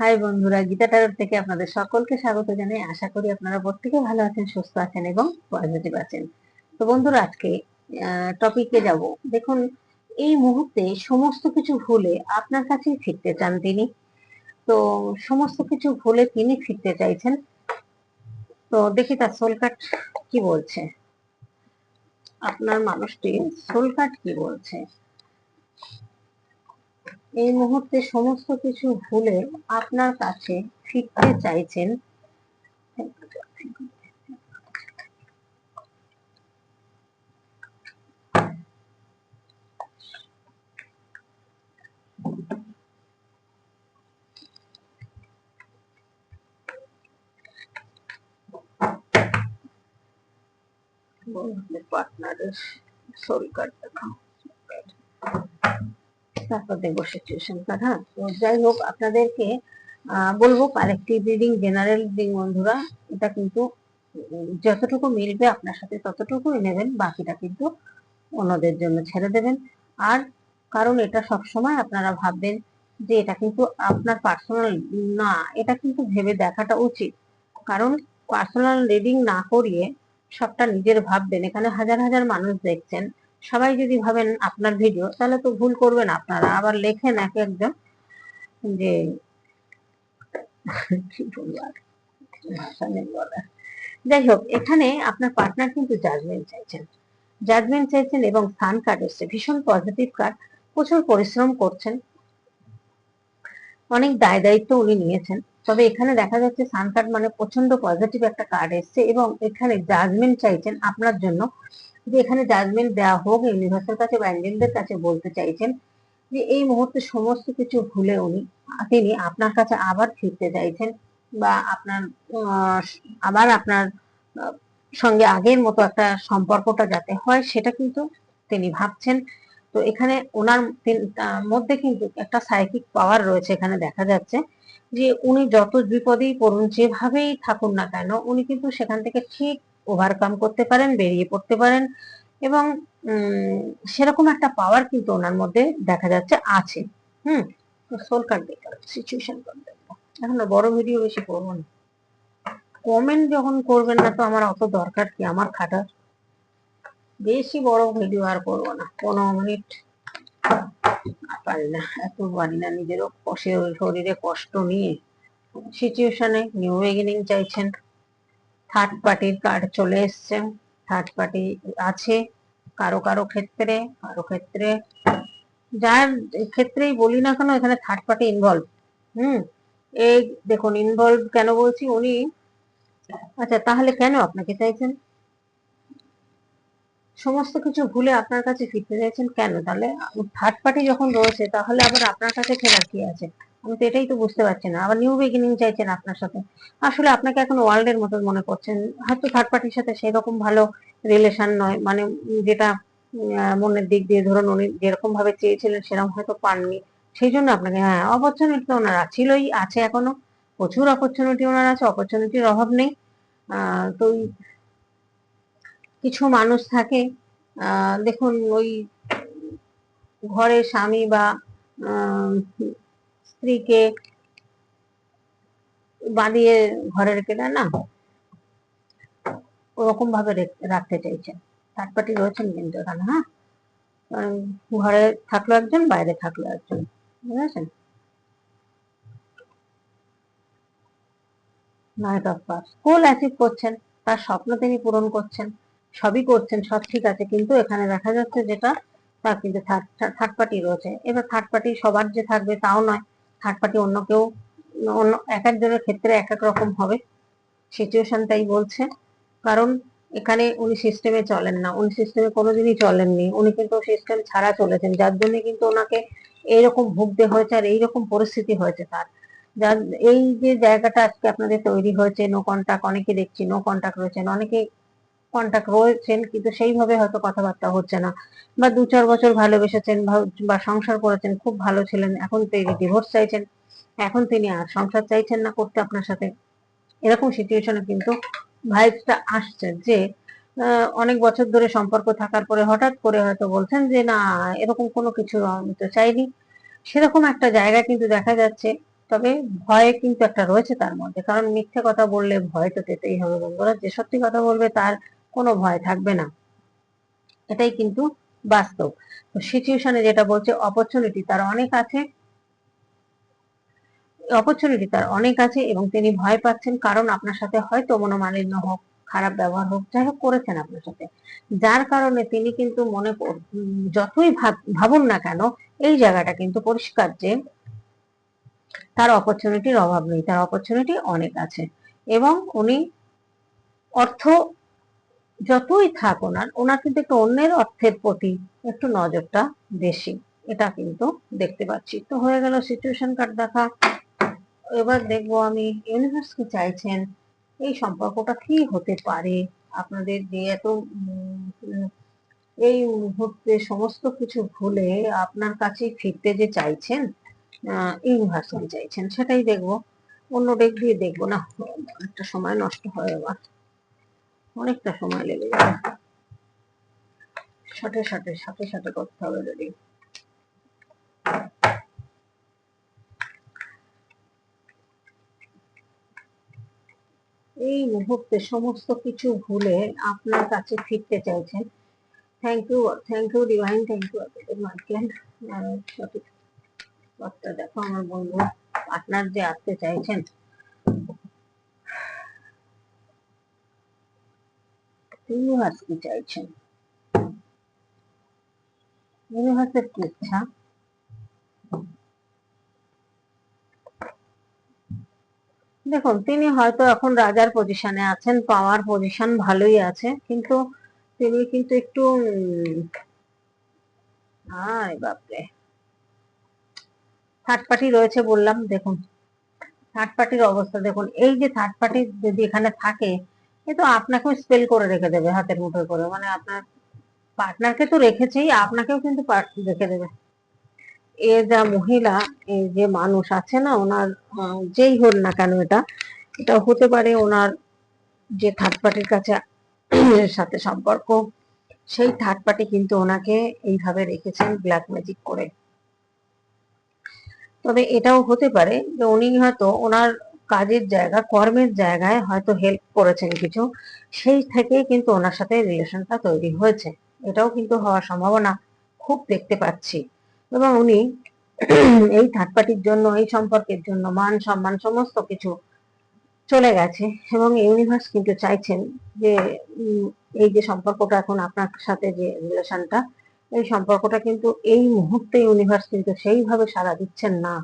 High বন্ধুরা, গীতা টারোর থেকে আপনাদের সকলকে স্বাগত জানাই। আশা করি আপনারা প্রত্যেকে ভালো আছেন, সুস্থ আছেন এবং পজিটিভ আছেন। তো বন্ধুরা, আজকে টপিকে যাব। দেখুন, এই মুহূর্তে সমস্ত কিছু ভুলে আপনার কাছেই ফিরতে চান তিনি। তো সমস্ত কিছু ভুলে তিনি ফিরতে চাইছেন। তো দেখি তার সোল কার্ড কি বলছে? আপনার মানুষটি সোল কার্ড কি বলছে? এই মুহূর্তে সমস্ত কিছু ভুলে আপনার কাছে ফিরতে চাইছেন। পার্টনারের সোল কার্ড দেখাও তারপর দেখব সিচুয়েশন হ্যাঁ? তো যাই হোক, আপনাদেরকে বলব কালেকটিভ রিডিং জেনারেল রিডিং বন্ধুরা, এটা কিন্তু যতটুকু মিলবে আপনার সাথে ততটুকুই নেবেন, বাকিটা কিন্তু অন্যদের জন্য ছেড়ে দেবেন। আর কারণ এটা সব সময় আপনারা ভাববেন যে এটা কিন্তু আপনার পার্সোনাল না, এটা কিন্তু ভেবে দেখাটা উচিত। কারণ পার্সোনাল রিডিং না করিয়ে সবটা নিজের ভাববেন। এখানে হাজার হাজার মানুষ দেখছেন। সবাই যদি ভাবেন আপনার ভিডিও তাহলে তো ভুল করবেন আপনারা। আবার লেখেন এক একজন যে যাই হোক, এখানে আপনার পার্টনার কিন্তু জাজমেন্ট চাইছেন। জাজমেন্ট চাইছেন এবং স্থান কার্ড এসছে। ভীষণ পজিটিভ কার্ড প্রচুর পরিশ্রম করছেন। অনেক দায় দায়িত্ব উনি নিয়েছেন। তবে এখানে দেখা যাচ্ছে সান কার্ড মানে প্রচণ্ড পজিটিভ একটা কার্ড এসছে এবং এখানে জাজমেন্ট চাইছেন আপনার জন্য। যে এখানে জাজমেন্ট দেওয়া হোক ইউনিভার্সের কাছে বা অ্যাঞ্জেলদের কাছে বলতে চাইছেন যে এই মুহূর্তে সমস্ত কিছু ভুলে উনি, তিনি আপনার কাছে আবার ফিরতে চাইছেন বা আপনার আবার আপনার সঙ্গে আগের মতো একটা সম্পর্কটা যাতে হয়, সেটা কিন্তু তিনি ভাবছেন। তো এখানে ওনার মধ্যে কিন্তু একটা সাইকিক পাওয়ার রয়েছে এখানে দেখা যাচ্ছে যে উনি যত বিপদেই পড়ুন, যেভাবেই থাকুন না কেন, উনি কিন্তু সেখান থেকে ঠিক ওভারকাম করতে পারেন, বেরিয়ে পড়তে পারেন এবং সেরকম একটা পাওয়ার কিন্তু ওনার মধ্যে দেখা যাচ্ছে আছে। হুম? সোল কার্ড দেখতে সিচুয়েশন এখন বড় ভিডিও বেশি করব না। কমেন্ট যখন করবেন না তো আমার অত দরকার কি? আমার খাটার বেশি বড় ভিডিও আর করব না। পনেরো মিনিট পারি না। এত পারি না নিজেরও শরীরে কষ্ট নিয়ে সিচুয়েশনে নিউ বিগিনিং চাইছেন। থার্ড পার্টির কার্ড চলে এসছে। থার্ড পার্টি আছে কারও কারও ক্ষেত্রে কারও ক্ষেত্রে যার ক্ষেত্রেই বলি না কেন এখানে থার্ড পার্টি ইনভলভ হুম, এই দেখুন ইনভলভ কেন বলছি উনি? আচ্ছা তাহলে কেন আপনাকে চাইছেন? সমস্ত কিছু ভুলে আপনার কাছে ফিরতে চাইছেন কেন? তাহলে থার্ড পার্টি যখন রয়েছে, তাহলে আবার আপনার কাছে ফেরার কি আছে? আমি তো এটাই তো বুঝতে পারছি না। আবার নিউ বিগিনিং চাইছেন আপনার সাথে। আসলে আপনাকে এখন ওয়ার্ল্ডের মতো মনে করছেন। হয়তো থার্ড পার্টির সাথে সেরকম ভালো রিলেশন নয়। মানে যেটা মনের দিক দিয়ে ধরুন উনি যেরকম ভাবে চেয়েছিলেন সেরকম হয়তো পাননি। সেই জন্য আপনাকে হ্যাঁ অপরচুনিটি তো ওনার ছিলই আছে এখনও। প্রচুর অপরচুনিটি ওনার আছে অপরচুনিটির অভাব নেই। তো কিছু মানুষ থাকে দেখুন ওই ঘরে স্বামী বা স্ত্রীকে বাঁধিয়ে ঘরে রেখে না ওরকম ভাবে রাখতে চাইছেন। থার্ড পার্টি রয়েছেন কিন্তু এখানে হ্যাঁ? ঘরে থাকল একজন, বাইরে থাকল একজন বুঝেছেন নাইট অফ পাস ফুল অ্যাচিভ করছেন, তার স্বপ্ন তিনি পূরণ করছেন, সবই করছেন, সব ঠিক আছে, কিন্তু এখানে দেখা যাচ্ছে যেটা তা কিন্তু থার্ড পার্টি রয়েছে। এবার থার্ড পার্টি সবার যে থাকবে তাও নয় থার্ড পার্টি অন্য কেউ, অন্য এক একজনের ক্ষেত্রে এক এক রকম হবে। সিচুয়েশন তাই বলছে। কারণ এখানে উনি সিস্টেমে চলেন না। উনি সিস্টেমে কোনোদিনই চলেননি উনি কিন্তু সিস্টেম ছাড়া চলেছেন। যার জন্য কিন্তু ওনাকে এইরকম ভুগতে হয়েছে আর এইরকম পরিস্থিতি হয়েছে তার। যার, এই যে জায়গাটা আজকে আপনাদের তৈরি হয়েছে নো কন্ট্যাক্ট অনেকে দেখছি নো কন্ট্যাক্ট রয়েছেন, অনেকে কন্ট্যাক্ট রয়েছেন, কিন্তু সেইভাবে হয়তো কথাবার্তা হচ্ছে না। বা দু চার বছর ভালোবেসেছেন বা সংসার করেছেন, খুব ভালো ছিলেন, এখন তিনি ডিভোর্স চাইছেন। এখন তিনি আর সংসার চাইছেন না করতে আপনার সাথে। এরকম সিচুয়েশনে কিন্তু ভাইবসটা আসছে যে অনেক বছর ধরে সম্পর্ক থাকার পরে হঠাৎ করে হয়তো বলছেন যে, না, এরকম কোনো কিছু আমি তো চাইনি। সেরকম একটা জায়গা কিন্তু দেখা যাচ্ছে, তবে ভয় কিন্তু একটা রয়েছে তার মধ্যে। কারণ মিথ্যে কথা বললে ভয় তো পেতেই হবে বন্ধুরা। যে সত্যি কথা বলবে তার কোনো ভয় থাকবে না। এটাই কিন্তু বাস্তব। তো সিচুয়েশনে যেটা বলছে অপরচুনিটি তার অনেক আছে। অপরচুনিটি তার অনেক আছে এবং তিনি ভয় পাচ্ছেন, কারণ আপনার সাথে হয়তো মনোমালিন্য হোক, খারাপ ব্যবহার হোক, যাই হোক করেছেন আপনার সাথে। যার কারণে তিনি কিন্তু মনে যতই ভাব- ভাবুন না কেন, এই জায়গাটা কিন্তু পরিষ্কার যে তার অপরচুনিটির অভাব নেই, তার অপরচুনিটি অনেক আছে। এবং উনি অর্থ যতই থাক ওনার ওনার কিন্তু একটু অন্যের অর্থের প্রতি একটু নজরটা বেশি। এটা কিন্তু দেখতে পাচ্ছি। তো হয়ে গেল সিচুয়েশন কার্ড দেখা। এবার দেখব আমি ইউনিভার্স কি চাইছেন। এই সম্পর্কটা কি হতে পারে? আপনাদের যে এত এই মুহূর্তে সমস্ত কিছু ভুলে আপনার কাছে ফিরতে যে চাইছেন ইউনিভার্স কি চাইছেন, সেটাই দেখব। অন্য ডেক দিয়ে দেখব না। একটা সময় নষ্ট হয় আবার অনেকটা সময় লেগে যাবে। সাথে সাথে সাথে সাথে করতে হবে যদি। এই মুহূর্তে সমস্ত কিছু ভুলে আপনার কাছে ফিরতে চাইছেন। Thank you thank you divine thank you Michael সঠিক দেখো আমার বন্ধু পার্টনার যে আসতে চাইছেন ইউনিভার্স কি চাইছেন ইউনিভার্সের কি ইচ্ছা? দেখুন, তিনি হয়তো এখন রাজার পজিশনে আছেন, পাওয়ার পজিশন ভালোই আছে, কিন্তু তিনি কিন্তু একটু বাপরে। থার্ড পার্টি রয়েছে বললাম, দেখুন। থার্ড পার্টির অবস্থা দেখুন, এই যে থার্ড পার্টি যদি এখানে থাকে এ তো আপনাকেও স্পেল করে রেখে দেবে হাতের মুঠোয় করে। মানে আপনার পার্টনারকে তো রেখেছেই, আপনাকেও কিন্তু রেখে দেবে। এ যা মহিলা এই যে মানুষ আছে না, ওনার যেই হোক না কেন এটা এটা হতে পারে ওনার যে থার্ড পার্টির কাছে সাথে সম্পর্ক, সেই থার্ড পার্টি কিন্তু ওনাকে এইভাবে রেখেছেন ব্ল্যাক ম্যাজিক করে। তবে এটাও হতে পারে যে উনি হয়তো ওনার কাজের জায়গা, কর্মের জায়গায় হয়তো হেল্প করেছেন কিছু, সেই থেকে কিন্তু ওনার সাথে রিলেশনটা তৈরি হয়েছে। এটাও কিন্তু হওয়ার সম্ভাবনা খুব দেখতে পাচ্ছি। এবং উনি এই থার্ড পার্টির জন্য, এই সম্পর্কের জন্য মান সম্মান সমস্ত কিছু চলে গেছে এবং ইউনিভার্স কিন্তু চাইছেন যে এই যে সম্পর্কটা এখন আপনার সাথে যে রিলেশনটা এই সম্পর্কটা কিন্তু এই মুহূর্তে ইউনিভার্স কিন্তু সেইভাবে সাড়া দিচ্ছেন না।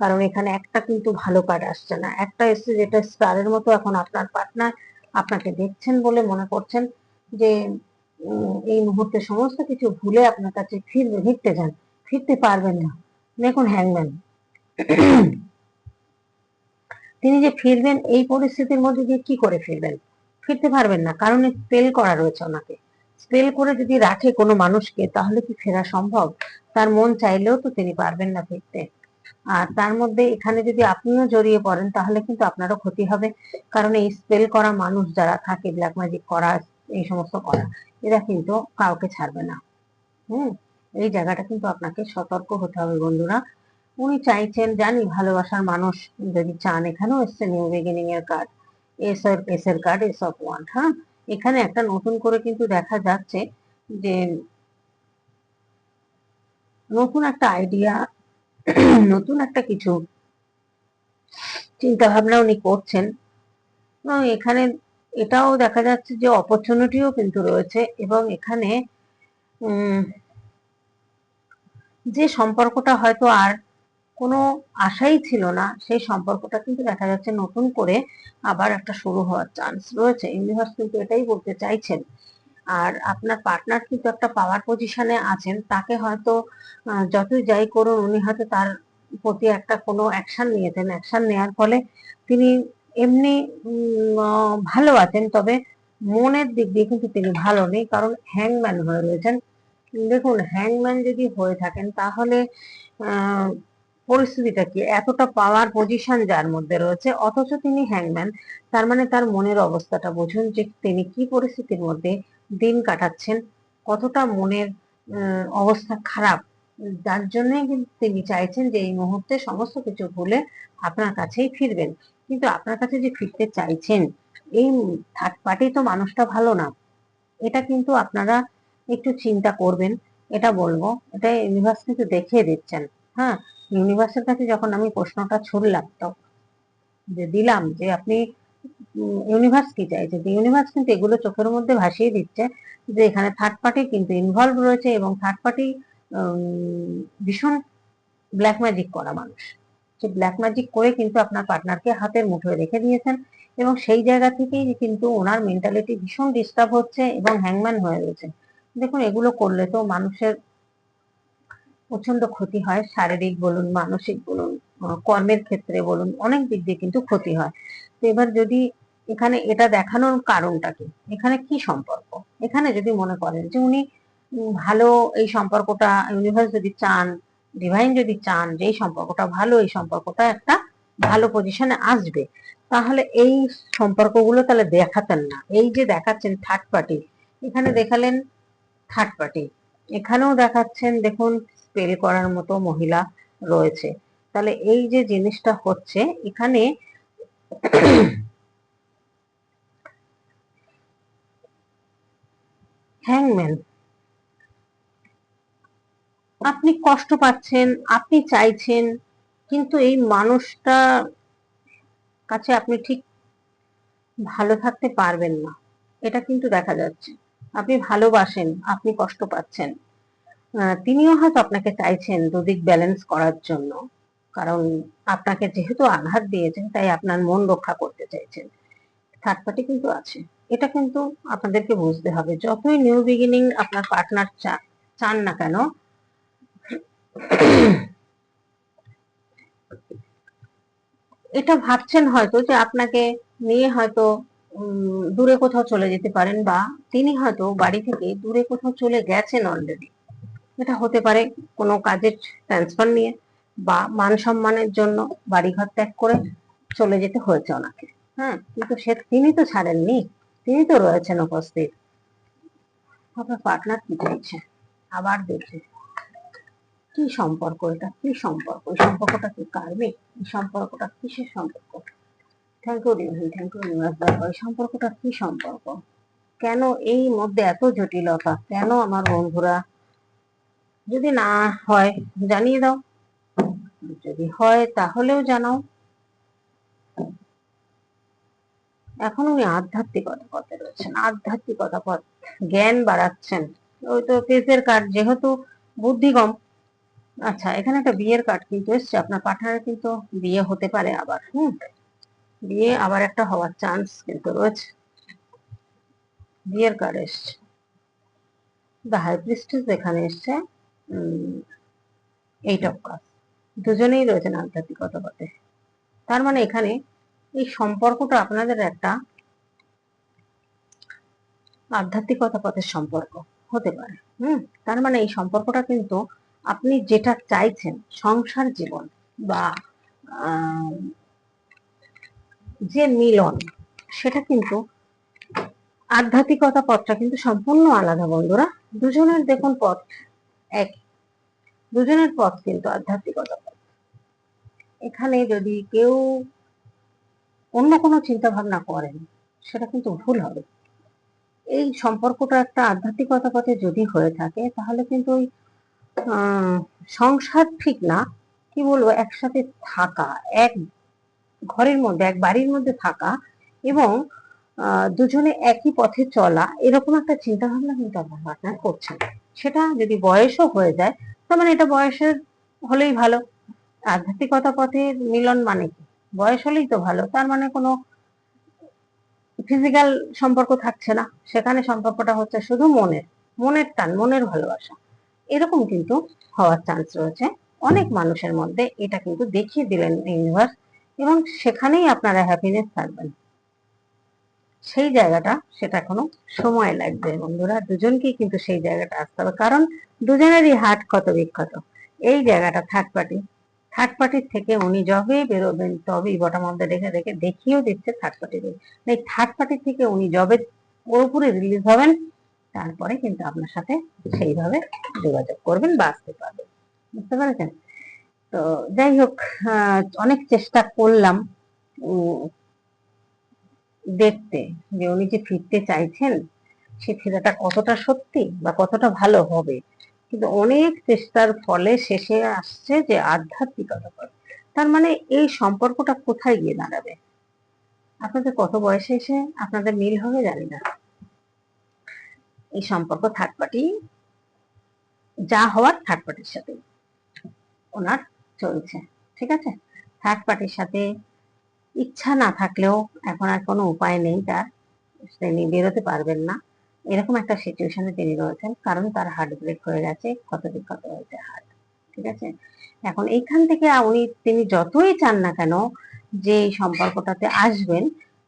কারণ এখানে একটা কিন্তু ভালো কার্ড আসছে না। একটা এসছে যেটা স্টারের মতো এখন আপনার পার্টনার আপনাকে দেখছেন বলে মনে করছেন যে এই মুহূর্তে সমস্ত কিছু ভুলে আপনার কাছে ফিরবে, ফিরতে যান, ফিরতে পারবেন না। দেখুন হ্যাংম্যান তিনি যে ফিরবেন, এই পরিস্থিতির মধ্যে দিয়ে কি করে ফিরবেন? ফিরতে পারবেন না, কারণ স্পেল করা রয়েছে ওনাকে। স্পেল করে যদি রাখে কোনো মানুষকে, তাহলে কি ফেরা সম্ভব? তার মন চাইলেও তো তিনি পারবেন না ফিরতে। আর তার মধ্যে এখানে যদি আপনিও জড়িয়ে পড়েন, তাহলে কিন্তু আপনারও ক্ষতি হবে। কারণ এই স্পেল করা মানুষ যারা থাকে ব্ল্যাক ম্যাজিক করা, এই সমস্ত করা, এরা কিন্তু কাউকে ছাড়বে না। হুম? এই জায়গাটা কিন্তু আপনাকে সতর্ক হতে হবে বন্ধুরা। উনি চাইছেন, জানি, ভালোবাসার মানুষ যদি চান, এখানেও এসছে নিউ বিগিনিং এর কার্ড এস এর এস এর কার্ড এস অফ ওয়ান হ্যাঁ? এখানে একটা নতুন করে কিন্তু দেখা যাচ্ছে যে, নতুন একটা আইডিয়া নতুন একটা কিছু চিন্তা ভাবনা উনি করছেন। এবং এখানে এটাও দেখা যাচ্ছে যে অপরচুনিটিও কিন্তু রয়েছে এবং এখানে যে সম্পর্কটা হয়তো আর কোনো আশাই ছিল না, সেই সম্পর্কটা কিন্তু দেখা যাচ্ছে নতুন করে আবার একটা শুরু হওয়ার চান্স রয়েছে। ইউনিভার্স কিন্তু এটাই বলতে চাইছেন। আর আপনার পার্টনার কিন্তু একটা পাওয়ার পজিশনে আছেন, তাকে হয়তো যতই যাই করুন, উনি হয়তো তার প্রতি একটা কোনো অ্যাকশন নিয়েছেন অ্যাকশন নেওয়ার ফলে তিনি এমনি ভালো আছেন, তবে মনের দিক দিয়ে কিন্তু তিনি ভালো নেই, কারণ হ্যাংম্যান হয়ে রয়েছেন। দেখুন হ্যাংম্যান যদি হয়ে থাকেন, তাহলে পরিস্থিতিটা কি? এতটা পাওয়ার পজিশন যার মধ্যে রয়েছে, অথচ তিনি হ্যাংম্যান তার মানে তার মনের অবস্থাটা বুঝুন যে তিনি কি পরিস্থিতির মধ্যে দিন কাটাচ্ছেন, কতটা মনের অবস্থা খারাপ, যার কিন্তু তিনি চাইছেন যে এই মুহূর্তে সমস্ত কিছু ভুলে আপনার কাছেই ফিরবেন। কিন্তু আপনার কাছে যে ফিরতে চাইছেন, এই থার্ড পার্টি তো মানুষটা ভালো না। এটা কিন্তু আপনারা একটু চিন্তা করবেন, এটা বলব, এটা ইউনিভার্স কিন্তু দেখিয়ে দিচ্ছেন। হ্যাঁ ইউনিভার্সের কাছে যখন আমি প্রশ্নটা ছুড়লাম, তো যে দিলাম যে আপনি ইউনিভার্স কি চাইছে যে ইউনিভার্স কিন্তু এগুলো চোখের মধ্যে ভাসিয়ে দিচ্ছে, যে এখানে থার্ড পার্টি কিন্তু ইনভলভ রয়েছে এবং থার্ড পার্টি ভীষণ ব্ল্যাক ম্যাজিক করা মানুষ। সে ব্ল্যাক ম্যাজিক করে কিন্তু আপনার পার্টনারকে হাতের মুঠোয় রেখে দিয়েছেন এবং সেই জায়গা থেকেই কিন্তু ওনার মেন্টালিটি ভীষণ ডিস্টার্ব হচ্ছে এবং হ্যাংম্যান হয়ে রয়েছে। দেখুন, এগুলো করলে তো মানুষের প্রচণ্ড ক্ষতি হয়, শারীরিক বলুন, মানসিক বলুন কর্মের ক্ষেত্রে বলুন, অনেক দিক দিয়ে কিন্তু ক্ষতি হয়। তো এবার যদি এখানে এটা দেখানোর কারণটা কি? এখানে কি সম্পর্ক? এখানে যদি মনে করেন যে উনি ভালো এই সম্পর্কটা ইউনিভার্স যদি চান ডিভাইন যদি চান যে এই সম্পর্কটা ভালো, এই সম্পর্কটা একটা ভালো পজিশনে আসবে। তাহলে এই সম্পর্কগুলো তাহলে দেখাতেন না। এই যে দেখাচ্ছেন থার্ড পার্টি এখানে দেখালেন থার্ড পার্টি এখানেও দেখাচ্ছেন, দেখুন স্পেল করার মতো মহিলা রয়েছে। তাহলে এই যে জিনিসটা হচ্ছে, এখানে হ্যাংম্যান আপনি কষ্ট পাচ্ছেন, আপনি চাইছেন, কিন্তু এই মানুষটা কাছে আপনি ঠিক ভালো থাকতে পারবেন না। এটা কিন্তু দেখা যাচ্ছে। আপনি ভালোবাসেন, আপনি কষ্ট পাচ্ছেন। তিনিও হয়তো আপনাকে চাইছেন দুদিক ব্যালেন্স করার জন্য। কারণ আপনাকে যেহেতু আঘাত দিয়েছেন, তাই আপনার মন রক্ষা করতে চাইছেন। থার্ড পার্টি কিন্তু আছে। এটা কিন্তু আপনাদেরকে বুঝতে হবে। যতই নিউ বিগিনিং আপনার পার্টনার চান না কেন, এটা ভাবছেন হয়তো যে আপনাকে নিয়ে হয়তো দূরে কোথাও চলে যেতে পারেন বা তিনি হয়তো বাড়ি থেকে দূরে কোথাও চলে গেছেন অলরেডি এটা হতে পারে কোনো কাজের ট্রান্সফার নিয়ে বা মান সম্মানের জন্য বাড়িঘর ত্যাগ করে চলে যেতে হয়েছে ওনাকে। হ্যাঁ কিন্তু সে, তিনি তো ছাড়েননি। তিনি তো রয়েছেন উপস্থিত। আপনার পার্টনার কি চাইছে? আবার দেখি। কি সম্পর্ক এটা? কি সম্পর্ক? এই সম্পর্কটা কি কার্মিক? এই সম্পর্কটা কিসের সম্পর্ক? Thank you divine thank you universe এই সম্পর্কটা কি সম্পর্ক? কেন এই মধ্যে এত জটিলতা? কেন আমার বন্ধুরা যদি না হয় জানিয়ে দাও। যদি হয় তাহলেও জানাও। এখন উনি আধ্যাত্মিকতা পথে রয়েছেন, আধ্যাত্মিকতা পথ জ্ঞান বাড়াচ্ছেন। ওই তো কেসের কার্ড যেহেতু বুদ্ধিগম আচ্ছা এখানে একটা বিয়ের কার্ড কিন্তু এসছে, আপনার পাঠানের কিন্তু বিয়ে হতে পারে আবার, হুম? বিয়ে আবার একটা হওয়ার চান্স কিন্তু রয়েছে। বিয়ের কার্ড এসছে। দ্য হাই প্রিস্টেস এখানে এসছে। এইট অফ কাজ দুজনেই রয়েছেন আধ্যাত্মিকতা পথে তার মানে এখানে এই সম্পর্কটা আপনাদের একটা আধ্যাত্মিকতা পথের সম্পর্ক হতে পারে। হুম? তার মানে এই সম্পর্কটা কিন্তু আপনি যেটা চাইছেন সংসার জীবন বা যে মিলন, সেটা কিন্তু আধ্যাত্মিকতা পথটা কিন্তু সম্পূর্ণ আলাদা বন্ধুরা। দুজনের দেখুন পথ এক। দুজনের পথ কিন্তু আধ্যাত্মিকতা। এখানে যদি কেউ অন্য কোনো চিন্তা ভাবনা করেন, সেটা কিন্তু ভুল হবে। এই সম্পর্কটা একটা আধ্যাত্মিকতা পথে যদি হয়ে থাকে, তাহলে কিন্তু ওই সংসার ঠিক না। কি বলব? একসাথে থাকা, এক ঘরের মধ্যে, এক বাড়ির মধ্যে থাকা এবং দুজনে একই পথে চলা, এরকম একটা চিন্তা ভাবনা কিন্তু আপনার পার্টনার করছেন সেটা যদি বয়সও হয়ে যায়, তার মানে এটা বয়সের হলেই ভালো। আধ্যাত্মিকতা পথের মিলন মানে কি? বয়স হলেই তো ভালো, তার মানে কোনো ফিজিক্যাল সম্পর্ক থাকছে না। সেখানে সম্পর্কটা হচ্ছে শুধু মনের মনের টান, মনের ভালোবাসা। এরকম কিন্তু হওয়ার চান্স রয়েছে। অনেক মানুষের মধ্যে এটা কিন্তু দেখিয়ে দিলেন ইউনিভার্স এবং সেখানেই আপনারা হ্যাপিনেস থাকবেন। সেই জায়গাটা সেটা এখনও সময় লাগবে বন্ধুরা। দুজনকেই কিন্তু সেই জায়গাটা আসতে হবে। কারণ দুজনেরই হাট ক্ষত বিক্ষত এই জায়গাটা থার্ড পার্টি থার্ড পার্টির থেকে উনি যবে বেরোবেন তবেই বটার মধ্যে রেখে রেখে দেখিয়েও দিচ্ছে থার্ড পার্টি এই থার্ড পার্টির থেকে উনি যবে পুরোপুরি রিলিজ হবেন, তারপরে কিন্তু আপনার সাথে সেইভাবে যোগাযোগ করবেন বা আসতে পারবেন। বুঝতে পেরেছেন? তো যাই হোক অনেক চেষ্টা করলাম। দেখতে যে উনি যে ফিরতে চাইছেন, সে ফেরাটা কতটা সত্যি বা কতটা ভালো হবে? কিন্তু অনেক চেষ্টার ফলে শেষে আসছে যে আধ্যাত্মিকতা তার মানে এই সম্পর্কটা কোথায় গিয়ে দাঁড়াবে? আপনাদের কত বয়সে এসে আপনাদের মিল হবে জানি না। এই সম্পর্ক থার্ড পার্টি যা হওয়ার থার্ড পার্টির সাথে ওনার চলছে, ঠিক আছে? থার্ড পার্টির সাথে ইচ্ছা না থাকলেও এখন আর কোনো উপায় নেই, তার তিনি বেরোতে পারবেন না। এরকম একটা সিচুয়েশনে তিনি রয়েছেন, কারণ তার হার্ট ব্রেক হয়ে গেছে ক্ষত বিক্ষত হয়েছে হার্ট ঠিক আছে? এখন এইখান থেকে উনি, তিনি যতই চান না কেন যে সম্পর্কটাতে আসবেন,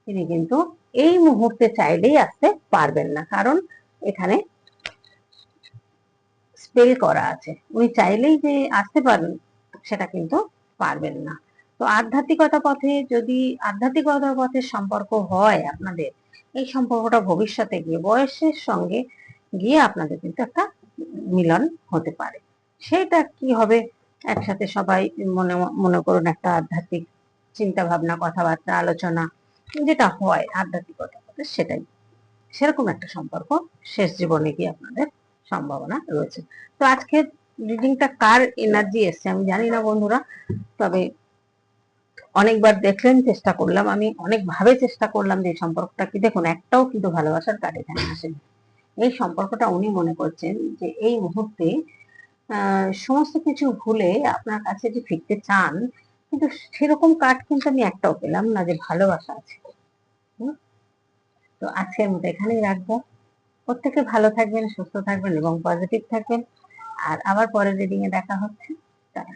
তিনি কিন্তু এই মুহূর্তে চাইলেই আসতে পারবেন না। কারণ এখানে স্পেল করা আছে। উনি চাইলেই যে আসতে পারবেন সেটা কিন্তু পারবেন না। তো আধ্যাত্মিকতা পথে যদি আধ্যাত্মিকতার পথে সম্পর্ক হয় আপনাদের, এই সম্পর্কটা ভবিষ্যতে গিয়ে, বয়সের সঙ্গে গিয়ে আপনাদের কিন্তু একটা মিলন হতে পারে। সেটা কি হবে? একসাথে সবাই মনে মনে করুন একটা আধ্যাত্মিক চিন্তা ভাবনা কথাবার্তা, আলোচনা যেটা হয় আধ্যাত্মিকতা পথে, সেটাই। সেরকম একটা সম্পর্ক শেষ জীবনে গিয়ে আপনাদের সম্ভাবনা রয়েছে। তো আজকে রিডিংটা কার এনার্জি এসছে? আমি জানি না বন্ধুরা, তবে অনেকবার দেখলেন, চেষ্টা করলাম। আমি অনেক ভাবে চেষ্টা করলাম যে সম্পর্কটা কি দেখুন, একটাও কিন্তু ভালোবাসার কার্ড এখানে আসেনি। এই সম্পর্কটা উনি মনে করছেন যে এই মুহূর্তে সমস্ত কিছু ভুলে আপনার কাছে যে ফিরতে চান, কিন্তু সেরকম কার্ড কিন্তু আমি একটাও পেলাম না যে ভালোবাসা আছে? তো আজকের মতো এখানেই রাখব। প্রত্যেকে ভালো থাকবেন, সুস্থ থাকবেন এবং পজিটিভ থাকবেন। আর আবার পরের রিডিং এ দেখা হচ্ছে। টাটা।